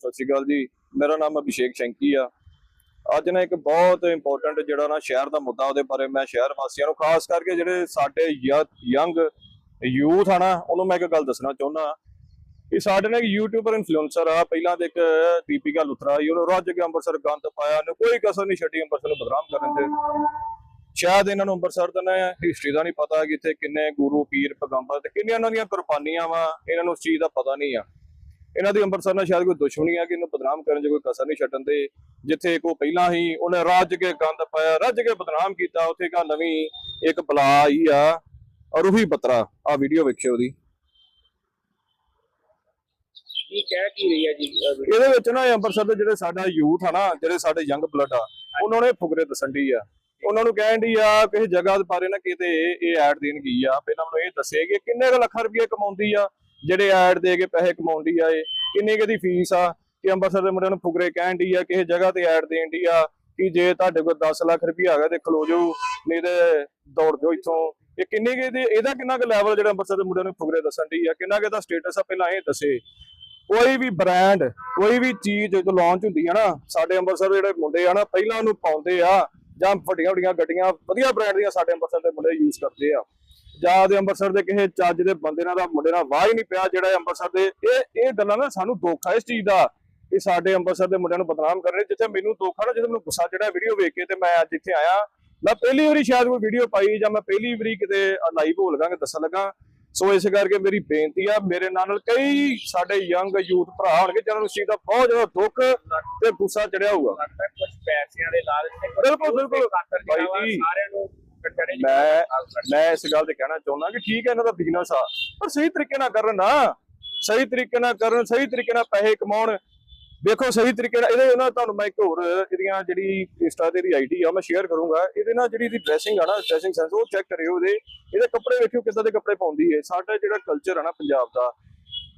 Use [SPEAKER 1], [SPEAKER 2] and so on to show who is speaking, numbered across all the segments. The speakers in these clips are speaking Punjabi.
[SPEAKER 1] ਸਤਿ ਸ਼੍ਰੀ ਅਕਾਲ ਜੀ। ਮੇਰਾ ਨਾਮ ਅਭਿਸ਼ੇਕ ਸ਼ੰਕੀ ਆ। ਅੱਜ ਨਾ ਇੱਕ ਬਹੁਤ ਇੰਪੋਰਟੈਂਟ ਜਿਹੜਾ ਨਾ ਸ਼ਹਿਰ ਦਾ ਮੁੱਦਾ ਉਹਦੇ ਬਾਰੇ ਮੈਂ ਸ਼ਹਿਰ ਵਾਸੀਆਂ ਨੂੰ, ਖਾਸ ਕਰਕੇ ਜਿਹੜੇ ਸਾਡੇ ਯੰਗ ਯੂਥ ਆ ਨਾ, ਉਹਨੂੰ ਮੈਂ ਇੱਕ ਗੱਲ ਦੱਸਣਾ ਚਾਹੁੰਦਾ ਕਿ ਸਾਡੇ ਨਾਲ ਇੱਕ ਯੂਟਿਊਬਰ ਇਨਫਲੂਐਂਸਰ ਆ, ਪਹਿਲਾਂ ਤੇ ਇੱਕ ਦੀਪਿਕਾ ਲੁਥਰਾ ਸੀ, ਉਹਨੂੰ ਰੱਜ ਕੇ ਅੰਮ੍ਰਿਤਸਰ ਗੰਦ ਪਾਇਆ, ਉਹਨੇ ਕੋਈ ਕਸਰ ਨਹੀਂ ਛੱਡੀ ਅੰਮ੍ਰਿਤਸਰ ਨੂੰ ਬਦਨਾਮ ਕਰਨ ਤੇ। ਸ਼ਾਇਦ ਇਹਨਾਂ ਨੂੰ ਅੰਮ੍ਰਿਤਸਰ ਦਾ ਨਾ ਹਿਸਟਰੀ ਦਾ ਨਹੀਂ ਪਤਾ ਕਿ ਇੱਥੇ ਕਿੰਨੇ ਗੁਰੂ, ਪੀਰ, ਪੈਗੰਬਰ ਤੇ ਕਿੰਨੀਆਂ ਉਹਨਾਂ ਦੀਆਂ ਕੁਰਬਾਨੀਆਂ ਵਾ, ਇਹਨਾਂ ਨੂੰ ਉਸ ਚੀਜ਼ ਦਾ ਪਤਾ ਨਹੀਂ ਆ। ਇਹਨਾਂ ਦੀ ਅੰਮ੍ਰਿਤਸਰ ਨਾਲ ਸ਼ਾਇਦ ਕੋਈ ਦੁਸ਼ਮਣੀ ਆ ਕਿ ਇਹਨੂੰ ਬਦਨਾਮ ਕਰਨ 'ਚ ਕੋਈ ਕਸਰ ਨਹੀਂ ਛੱਡਣ ਦੇ ਜਿੱਥੇ ਕੋ ਪਹਿਲਾਂ ਹੀ ਉਹਨੇ ਰੱਜ ਕੇ ਗੰਦ ਪਾਇਆ ਰੱਜ ਕੇ ਬਦਨਾਮ ਕੀਤਾ ਉੱਥੇ ਕਾ ਨਵੀਂ ਇੱਕ ਬਲਾ ਆਈ ਆ ਔਰ ਉਹੀ ਬਤਰਾ ਆ ਵੀਡੀਓ ਵੇਖਿਓ ਉਹਦੀ।
[SPEAKER 2] ਕੀ ਕਹਿ ਕੀ ਰਹੀ ਹੈ ਜੀ?
[SPEAKER 1] ਇਹਦੇ ਵਿੱਚ ਨਾ ਅੰਮ੍ਰਿਤਸਰ ਦੇ ਜਿਹੜੇ ਸਾਡਾ ਯੂਥ ਆ ਨਾ ਜਿਹੜੇ ਸਾਡੇ ਯੰਗ ਬਲੱਡ ਆ ਉਹਨਾਂ ਨੇ ਫੁਕਰੇ ਦੱਸਣ ਦੀ ਆ। ਉਹਨਾਂ ਨੂੰ ਕਹਿਣ ਦੀ ਆ ਕਿਸੇ ਜਗ੍ਹਾ ਦੇ ਬਾਰੇ ਨਾ ਕਿਤੇ ਇਹ ਐਡ ਦੇਣ ਗਈ ਆ। ਪਹਿਲਾਂ ਮੈਨੂੰ ਇਹ ਦੱਸੇ ਕਿ ਕਿੰਨੇ ਕੁ ਲੱਖ ਰੁਪਏ ਕਮਾਉਂਦੀ ਆ ਜਿਹੜੇ ਐਡ ਦੇ ਕੇ ਪੈਸੇ ਕਮਾਉਂਦੀ ਆ ਇਹ, ਕਿੰਨੀ ਕੁ ਦੀ ਫੀਸ ਆ, ਕਿ ਅੰਮ੍ਰਿਤਸਰ ਦੇ ਮੁੰਡਿਆਂ ਨੂੰ ਫੁਕਰੇ ਕਹਿਣ ਦੀ ਆ ਕਿਸੇ ਜਗ੍ਹਾ ਤੇ ਐਡ ਦੇਣ ਦੀ ਆ, ਕਿ ਜੇ ਤੁਹਾਡੇ ਕੋਲ 10 ਲੱਖ ਰੁਪਏ ਹੈਗਾ ਤੇ ਖਲੋ ਜਾਓ, ਨਹੀਂ ਤੇ ਦੌੜ ਜਾਓ ਇੱਥੋਂ। ਇਹ ਕਿੰਨੇ ਕੁ ਇਹਦੇ, ਇਹਦਾ ਕਿੰਨਾ ਕੁ ਲੈਵਲ ਜਿਹੜਾ ਅੰਮ੍ਰਿਤਸਰ ਦੇ ਮੁੰਡਿਆਂ ਨੂੰ ਫੁਕਰੇ ਦੱਸਣ ਦੀ ਆ, ਕਿੰਨਾ ਕੁ ਇਹਦਾ ਸਟੇਟਸ ਆ ਪਹਿਲਾਂ ਇਹ ਦੱਸੇ। ਕੋਈ ਵੀ ਬ੍ਰਾਂਡ ਕੋਈ ਵੀ ਚੀਜ਼ ਜਦੋਂ ਲਾਂਚ ਹੁੰਦੀ ਆ ਨਾ, ਸਾਡੇ ਅੰਮ੍ਰਿਤਸਰ ਦੇ ਜਿਹੜੇ ਮੁੰਡੇ ਆ ਨਾ, ਪਹਿਲਾਂ ਉਹਨੂੰ ਪਾਉਂਦੇ ਆ ਜਾਂ ਵੱਡੀਆਂ ਵੱਡੀਆਂ ਗੱਡੀਆਂ, ਵਧੀਆ ਬ੍ਰਾਂਡ ਦੀਆਂ ਸਾਡੇ ਅੰਮ੍ਰਿਤਸਰ ਦੇ ਮੁੰਡੇ ਯੂਜ਼ ਕਰਦੇ ਆ। ਜਾਂ ਦੇ ਅੰਮ੍ਰਿਤਸਰ ਦੇ ਕਿਸੇ ਚੱਜ ਦੇ ਬੰਦੇ ਨਾਲ ਦਾ ਮੁੰਡੇ ਨਾਲ ਵਾਹ ਹੀ ਨਹੀਂ ਪਿਆ ਜਿਹੜਾ ਇਹ ਅੰਮ੍ਰਿਤਸਰ ਦੇ ਇਹ ਇਹ ਗੱਲਾਂ ਨਾ ਸਾਨੂੰ ਦੁੱਖ ਆ ਇਸ ਚੀਜ਼ ਦਾ ਕਿ ਸਾਡੇ ਅੰਮ੍ਰਿਤਸਰ ਦੇ ਮੁੰਡਿਆਂ ਨੂੰ ਬਦਨਾਮ ਕਰ ਰਹੇ ਜਿੱਥੇ ਮੈਨੂੰ ਦੁੱਖ ਆ ਜਦੋਂ ਮੈਨੂੰ ਗੁੱਸਾ ਜਿਹੜਾ ਵੀਡੀਓ ਵੇਖ ਕੇ ਤੇ ਮੈਂ ਅੱਜ ਇੱਥੇ ਆਇਆ। ਮੈਂ ਪਹਿਲੀ ਵਾਰੀ ਸ਼ਾਇਦ ਕੋਈ ਵੀਡੀਓ ਪਾਈ ਜਾਂ ਮੈਂ ਪਹਿਲੀ ਵਾਰੀ ਕਿਤੇ ਲਾਈਵ ਹੋ ਲਗਾਂਗੇ ਦੱਸਣ ਲੱਗਾ। ਸੋ ਇਸ ਕਰਕੇ ਮੇਰੀ ਬੇਨਤੀ ਆ ਮੇਰੇ ਨਾਲ ਕਈ ਸਾਡੇ ਯੰਗ ਯੂਥ ਭਰਾ ਹੋਣਗੇ ਜਿਹਨਾਂ ਨੂੰ ਚੀਜ਼ ਦਾ ਬਹੁਤ ਜ਼ਿਆਦਾ ਦੁੱਖ ਤੇ ਗੁੱਸਾ ਚੜਿਆ ਹੋਊਗਾ।
[SPEAKER 2] ਕੁਝ ਪੈਸਿਆਂ ਦੇ ਲਾਲਚ
[SPEAKER 1] ਬਿਲਕੁਲ, ਬਿਲਕੁਲ। ਬਾਈ ਜੀ, ਮੈਂ ਮੈਂ ਇਸ ਗੱਲ ਤੇ ਕਹਿਣਾ ਚਾਹੁੰਦਾ ਕਿ ਠੀਕ ਹੈ ਇਹਨਾਂ ਦਾ ਬਿਜ਼ਨਸ ਆ ਪਰ ਸਹੀ ਤਰੀਕੇ ਨਾਲ ਕਰਨ ਨਾ। ਸਹੀ ਤਰੀਕੇ ਨਾਲ ਕਰਨ ਸਹੀ ਤਰੀਕੇ ਨਾਲ ਪੈਸੇ ਕਮਾਉਣ। ਵੇਖੋ ਸਹੀ ਤਰੀਕੇ ਨਾਲ ਇਹਦੇ ਨਾਲ ਤੁਹਾਨੂੰ ਮੈਂ ਇੱਕ ਹੋਰ ਇਹਦੀਆਂ ਜਿਹੜੀ ਇੰਸਟਾ ਤੇ ਦੀ ਆਈਡੀ ਆ ਮੈਂ ਸ਼ੇਅਰ ਕਰੂੰਗਾ। ਇਹਦੇ ਨਾਲ ਜਿਹੜੀ ਦੀ ਡਰੈਸਿੰਗ ਆ ਨਾ ਡਰੈਸਿੰਗ ਸੈਂਸ ਉਹ ਚੈੱਕ ਕਰਿਓ ਉਹਦੇ ਇਹਦੇ ਕੱਪੜੇ ਵੇਖਿਓ ਕਿੱਦਾਂ ਦੇ ਕੱਪੜੇ ਪਾਉਂਦੀ ਹੈ ਸਾਡਾ ਜਿਹੜਾ ਕਲਚਰ ਆ ਨਾ ਪੰਜਾਬ ਦਾ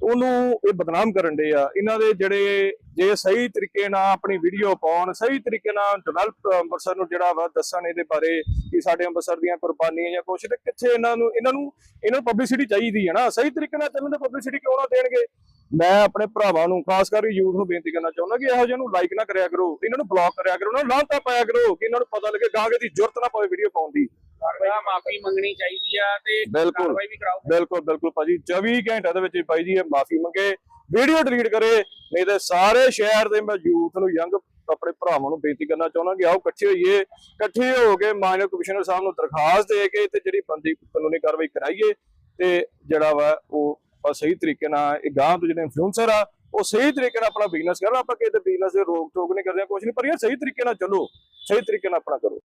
[SPEAKER 1] ਉਹਨੂੰ ਇਹ ਬਦਨਾਮ ਕਰਨ ਦੇ ਆ। ਇਹਨਾਂ ਦੇ ਜਿਹੜੇ ਜੇ ਸਹੀ ਤਰੀਕੇ ਨਾਲ ਆਪਣੀ ਵੀਡੀਓ ਪਾਉਣ, ਸਹੀ ਤਰੀਕੇ ਨਾਲ ਡਿਵੈਲਪ ਅੰਮ੍ਰਿਤਸਰ ਨੂੰ ਜਿਹੜਾ ਵਾ ਦੱਸਣ ਇਹਦੇ ਬਾਰੇ ਕਿ ਸਾਡੇ ਅੰਮ੍ਰਿਤਸਰ ਦੀਆਂ ਕੁਰਬਾਨੀਆਂ ਜਾਂ ਕੁਛ, ਤੇ ਕਿੱਥੇ ਇਹਨਾਂ ਨੂੰ ਇਹਨਾਂ ਨੂੰ ਇਹਨਾਂ ਨੂੰ ਪਬਲਿਸਿਟੀ ਚਾਹੀਦੀ ਹੈ ਨਾ। ਸਹੀ ਤਰੀਕੇ ਨਾਲ ਚੱਲਣ ਦੇ ਪਬਲਿਸਿਟੀ ਕਿਉਂ ਨਾ ਦੇਣਗੇ? ਮੈਂ ਆਪਣੇ ਭਰਾਵਾਂ ਨੂੰ, ਖਾਸ ਕਰਕੇ ਯੂਥ ਨੂੰ ਬੇਨਤੀ ਕਰਨਾ ਚਾਹੁੰਦਾ ਕਿ ਇਹੋ ਜਿਹੇ ਨੂੰ ਲਾਈਕ ਨਾ ਕਰਿਆ ਕਰੋ। ਇਹਨਾਂ ਨੂੰ ਬਲੌਕ ਕਰਿਆ ਕਰੋ ਉਹਨਾਂ ਨੂੰ ਲਾਂਤਾ ਪਾਇਆ ਕਰੋ ਕਿ ਇਹਨਾਂ ਨੂੰ ਪਤਾ ਲੱਗੇ ਗਾਂਗੇ ਦੀ ਜ਼ਰੂਰਤ ਨਾ ਪਵੇ ਵੀਡੀਓ ਪਾਉਣ ਦੀ।
[SPEAKER 2] ਕਾਰਵਾਈ ਮਾਫੀ ਮੰਗਣੀ ਚਾਹੀਦੀ ਆ ਤੇ
[SPEAKER 1] ਬਿਲਕੁਲ।
[SPEAKER 2] ਕਾਰਵਾਈ ਵੀ ਕਰਾਓ
[SPEAKER 1] ਬਿਲਕੁਲ ਬਿਲਕੁਲ ਭਾਜੀ 24 ਘੰਟਿਆਂ ਦੇ ਵਿੱਚ ਹੀ ਭਾਈ ਜੀ ਇਹ ਮਾਫੀ ਮੰਗੇ ਵੀਡੀਓ ਡਿਲੀਟ ਕਰੇ ਨਹੀਂ ਤੇ ਸਾਰੇ ਸ਼ਹਿਰ ਦੇ ਮੈਂ ਯੂਥ ਨੂੰ ਯੰਗ ਆਪਣੇ ਭਰਾਵਾਂ ਨੂੰ ਬੇਨਤੀ ਕਰਨਾ ਚਾਹੁੰਦਾ ਕਿ ਆਓ ਇਕੱਠੇ ਹੋਈਏ ਇਕੱਠੇ ਹੋ ਕੇ ਮਾਨਯੋਗ ਕਮਿਸ਼ਨਰ ਸਾਹਿਬ ਨੂੰ ਦਰਖਾਸਤ ਦੇ ਕੇ ਤੇ ਜਿਹੜੀ ਬੰਦੀ ਕਾਨੂੰਨੀ ਕਾਰਵਾਈ ਕਰਾਈਏ ਤੇ ਜਿਹੜਾ ਵਾ ਉਹ ਆਪਾਂ ਸਹੀ ਤਰੀਕੇ ਨਾਲ ਇਹ ਗਾਂ ਤੋਂ ਜਿਹੜੇ ਇਨਫਲੂਐਂਸਰ ਆ ਉਹ ਸਹੀ ਤਰੀਕੇ ਨਾਲ ਆਪਣਾ ਬਿਜ਼ਨਸ ਕਰਨ ਆਪਾਂ ਦੇ ਬਿਜ਼ਨਸ ਦੇ ਰੋਕ ਟੋਕ ਨਹੀਂ ਕਰਦੇ ਕੁਝ ਨਹੀਂ ਪਰ ਇਹ ਸਹੀ ਤਰੀਕੇ ਨਾਲ ਚੱਲੋ ਸਹੀ ਤਰੀਕੇ ਨਾਲ ਆਪਣਾ ਕਰੋ